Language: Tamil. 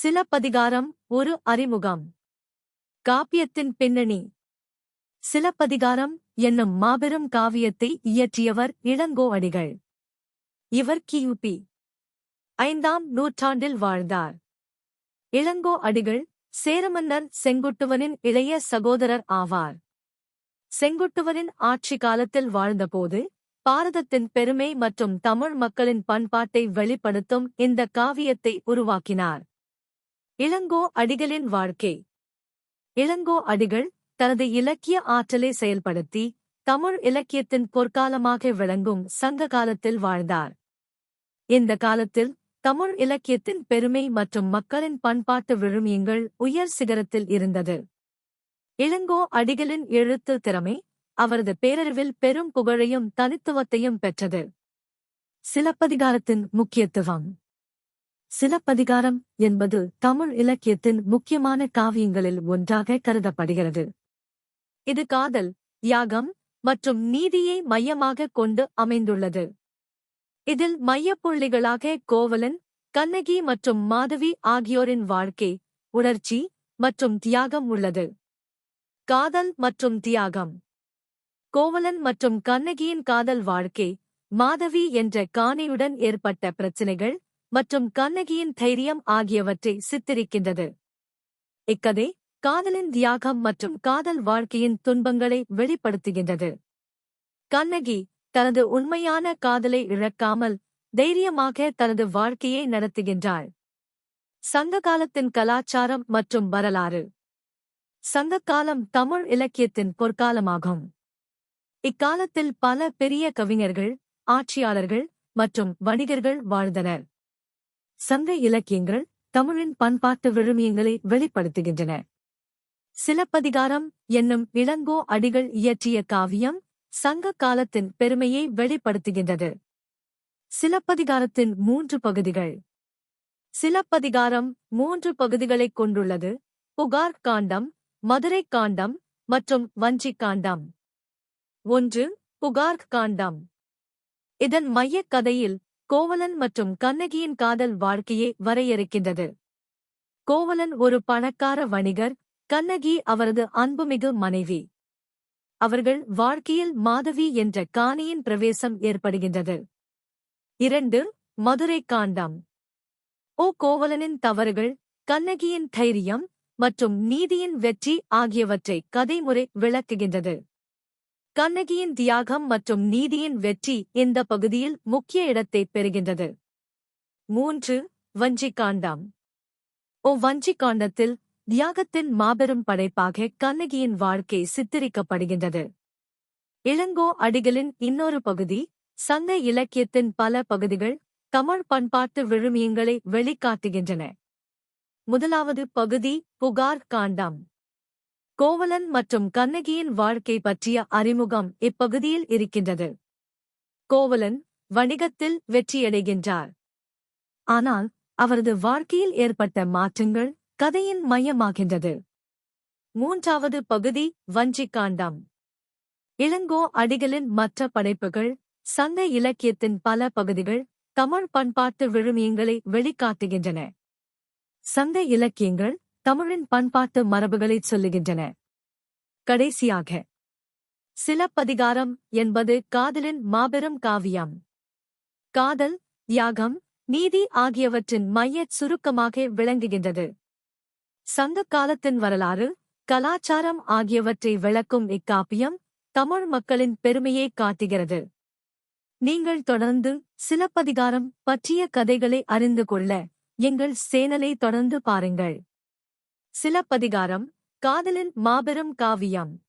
சிலப்பதிகாரம் ஒரு அறிமுகம். காப்பியத்தின் பின்னணி. சிலப்பதிகாரம் என்னும் மாபெரும் காவியத்தை இயற்றியவர் இளங்கோ அடிகள். இவர் கியூபி. ஐந்தாம் நூற்றாண்டில் வாழ்ந்தார். இளங்கோ அடிகள் சேரமன்னர் செங்குட்டுவனின் இளைய சகோதரர் ஆவார். செங்குட்டுவனின் ஆட்சி காலத்தில் வாழ்ந்தபோது பாரதத்தின் பெருமை மற்றும் தமிழ் மக்களின் பண்பாட்டை வெளிப்படுத்தும் இந்த காவியத்தை உருவாக்கினார். இளங்கோ அடிகளின் வாழ்க்கை. இளங்கோ அடிகள் தனது இலக்கிய ஆற்றலை செயல்படுத்தி தமிழ் இலக்கியத்தின் பொற்காலமாக விளங்கும் சங்க காலத்தில் வாழ்ந்தார். இந்த காலத்தில் தமிழ் இலக்கியத்தின் பெருமை மற்றும் மக்களின் பண்பாட்டு விழுமியங்கள் உயர் சிகரத்தில் இருந்தது. இளங்கோ அடிகளின் எழுத்து திறமை அவரது பேரறிவில் பெரும் புகழையும் தனித்துவத்தையும் பெற்றது. சிலப்பதிகாரத்தின் முக்கியத்துவம். சிலப்பதிகாரம் என்பது தமிழ் இலக்கியத்தின் முக்கியமான காவியங்களில் ஒன்றாக கருதப்படுகிறது. இது காதல் யாகம் மற்றும் நீதியை மையமாகக் கொண்டு அமைந்துள்ளது. இதில் மையப்புள்ளிகளாக கோவலன் கண்ணகி மற்றும் மாதவி ஆகியோரின் வாழ்க்கை உணர்ச்சி மற்றும் தியாகம் உள்ளது. காதல் மற்றும் தியாகம். கோவலன் மற்றும் கண்ணகியின் காதல் வாழ்க்கை மாதவி என்ற காணியுடன் ஏற்பட்ட பிரச்சினைகள் மற்றும் கண்ணகியின் தைரியம் ஆகியவற்றை சித்தரிக்கின்றது. இக்கதை காதலின் தியாகம் மற்றும் காதல் வாழ்க்கையின் துன்பங்களை வெளிப்படுத்துகின்றது. கண்ணகி தனது உண்மையான காதலை இழக்காமல் தைரியமாக தனது வாழ்க்கையை நடத்துகின்றாள். சங்ககாலத்தின் கலாச்சாரம் மற்றும் வரலாறு. சங்ககாலம் தமிழ் இலக்கியத்தின் பொற்காலமாகும். இக்காலத்தில் பல பெரிய கவிஞர்கள் ஆட்சியாளர்கள் மற்றும் வணிகர்கள் வாழ்ந்தனர். சங்க இலக்கியங்கள் தமிழின் பண்பாட்டு விழுமியங்களை வெளிப்படுத்துகின்றன. சிலப்பதிகாரம் என்னும் இளங்கோ அடிகள் இயற்றிய காவியம் சங்க காலத்தின் பெருமையை வெளிப்படுத்துகின்றது. சிலப்பதிகாரத்தின் மூன்று பகுதிகள். சிலப்பதிகாரம் மூன்று பகுதிகளைக் கொண்டுள்ளது. புகார் காண்டம் மதுரை காண்டம் மற்றும் வஞ்சிக் காண்டம். ஒன்று புகார்க் காண்டம். இதன் மையக் கதையில் கோவலன் மற்றும் கண்ணகியின் காதல் வாழ்க்கையை வரையறுக்கின்றது. கோவலன் ஒரு பணக்கார வணிகர் கண்ணகி அவரது அன்புமிகு மனைவி. அவர்கள் வாழ்க்கையில் மாதவி என்ற காணியின் பிரவேசம் ஏற்படுகின்றது. இரண்டு மதுரை காண்டம். ஓ கோவலனின் தவறுகள் கண்ணகியின் தைரியம் மற்றும் நீதியின் வெற்றி ஆகியவற்றை கதைமுறை விளக்குகின்றது. கண்ணகியின் தியாகம் மற்றும் நீதியின் வெற்றி இந்த பகுதியில் முக்கிய இடத்தை பெறுகின்றது. மூன்று வஞ்சிகாண்டம். ஓ வஞ்சிகாண்டத்தில் தியாகத்தின் மாபெரும் படைப்பாக கண்ணகியின் வாழ்க்கை சித்தரிக்கப்படுகின்றது. இளங்கோ அடிகளின் இன்னொரு பகுதி சங்க இலக்கியத்தின் பல பகுதிகள் தமிழ் பண்பாட்டு விழுமியங்களை வெளிக்காட்டுகின்றன. முதலாவது பகுதி புகார் காண்டம். கோவலன் மற்றும் கண்ணகியின் வாழ்க்கை பற்றிய அறிமுகம் இப்பகுதியில் இருக்கின்றது. கோவலன் வணிகத்தில் வெற்றியடைகின்றார். ஆனால் அவரது வாழ்க்கையில் ஏற்பட்ட மாற்றங்கள் கதையின் மையமாகின்றது. மூன்றாவது பகுதி வஞ்சிக்காண்டம் இளங்கோ அடிகளின் மற்ற படைப்புகள் சங்க இலக்கியத்தின் பல பகுதிகள் தமிழ் பண்பாட்டு விழுமியங்களை வெளிக்காட்டுகின்றன. சங்க இலக்கியங்கள் தமிழின் பண்பாட்டு மரபுகளைச் சொல்லுகின்றன. கடைசியாக சிலப்பதிகாரம் என்பது காதலின் மாபெரும் காவியம். காதல் தியாகம் நீதி ஆகியவற்றின் மையச் சுருக்கமாக விளங்குகின்றது. சங்க காலத்தின் வரலாறு கலாச்சாரம் ஆகியவற்றை விளக்கும் இக்காப்பியம் தமிழ் மக்களின் பெருமையை காட்டுகிறது. நீங்கள் தொடர்ந்து சிலப்பதிகாரம் பற்றிய கதைகளை அறிந்து கொள்ள எங்கள் சேனலை தொடர்ந்து பாருங்கள். சிலப்பதிகாரம் காதலின் மாபெரும் காவியம்.